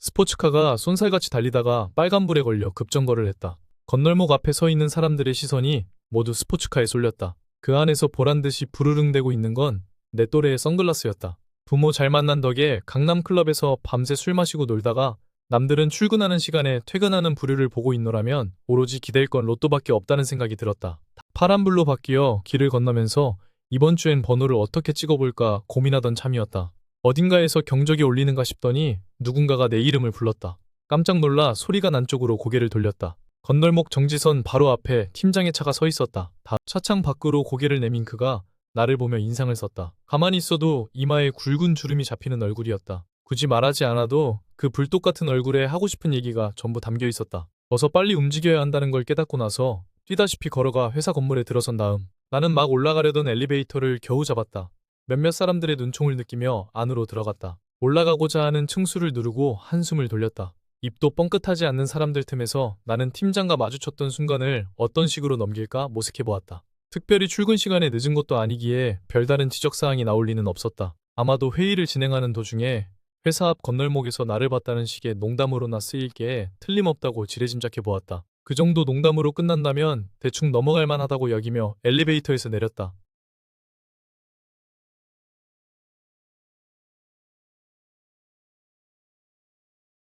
스포츠카가 쏜살같이 달리다가 빨간불에 걸려 급정거를 했다. 건널목 앞에 서 있는 사람들의 시선이 모두 스포츠카에 쏠렸다. 그 안에서 보란듯이 부르릉대고 있는 건 내 또래의 선글라스였다. 부모 잘 만난 덕에 강남클럽에서 밤새 술 마시고 놀다가 남들은 출근하는 시간에 퇴근하는 부류를 보고 있노라면 오로지 기댈 건 로또밖에 없다는 생각이 들었다. 파란불로 바뀌어 길을 건너면서 이번 주엔 번호를 어떻게 찍어볼까 고민하던 참이었다. 어딘가에서 경적이 울리는가 싶더니 누군가가 내 이름을 불렀다. 깜짝 놀라 소리가 난 쪽으로 고개를 돌렸다. 건널목 정지선 바로 앞에 팀장의 차가 서 있었다. 다 차창 밖으로 고개를 내민 그가 나를 보며 인상을 썼다. 가만히 있어도 이마에 굵은 주름이 잡히는 얼굴이었다. 굳이 말하지 않아도 그 불독 같은 얼굴에 하고 싶은 얘기가 전부 담겨 있었다. 어서 빨리 움직여야 한다는 걸 깨닫고 나서 뛰다시피 걸어가 회사 건물에 들어선 다음 나는 막 올라가려던 엘리베이터를 겨우 잡았다. 몇몇 사람들의 눈총을 느끼며 안으로 들어갔다. 올라가고자 하는 층수를 누르고 한숨을 돌렸다. 입도 뻥끗하지 않는 사람들 틈에서 나는 팀장과 마주쳤던 순간을 어떤 식으로 넘길까 모색해 보았다. 특별히 출근 시간에 늦은 것도 아니기에 별다른 지적사항이 나올 리는 없었다. 아마도 회의를 진행하는 도중에 회사 앞 건널목에서 나를 봤다는 식의 농담으로나 쓰일 게 틀림없다고 지레짐작해 보았다. 그 정도 농담으로 끝난다면 대충 넘어갈 만하다고 여기며 엘리베이터에서 내렸다.